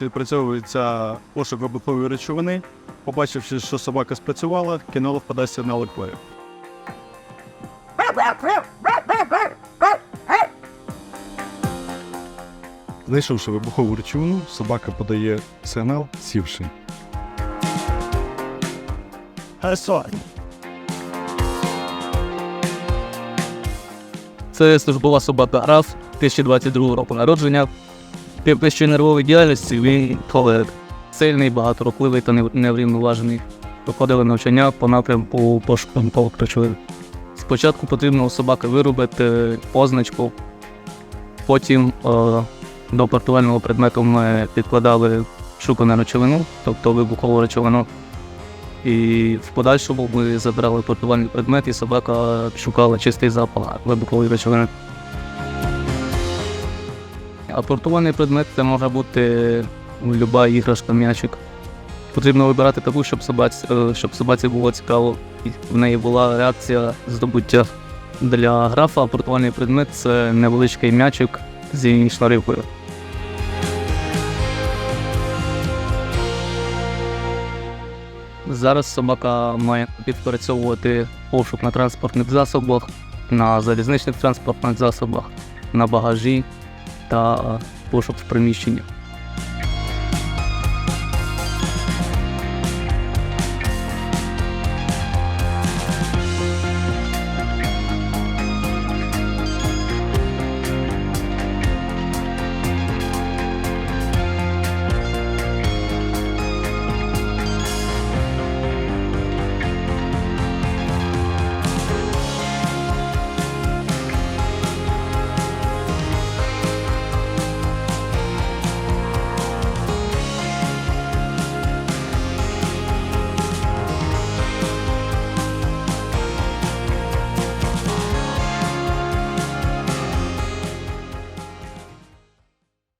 Відпрацьовується пошук вибухової речовини. Побачивши, що собака спрацювала, кінолог подасть сигнал еквою. Знайшовши вибухову речовину, собака подає сигнал сівши. Це службова собака Граф 2022 року народження. Тип вищої нервової діяльності він холерик. Сильний, багаторухливий та неврівноважений. Проходили навчання по напрямку пошуку речовин. Спочатку потрібно у собаки виробити позначку, потім е, до портувального предмету ми підкладали шукану речовину, тобто вибухову речовину. І в подальшому ми забирали портувальний предмет, і собака шукала чистий запах вибухової речовини. А портувальний предмет це може бути люба іграшка, м'ячик. Потрібно вибирати таку, щоб собаці, е, щоб собаці було цікаво, і в неї була реакція здобуття. Для графа портувальний предмет це невеличкий м'ячик зі шнурівкою. Зараз собака має підпрацьовувати пошук на транспортних засобах, на залізничних транспортних засобах, на багажі та пошук в приміщенні.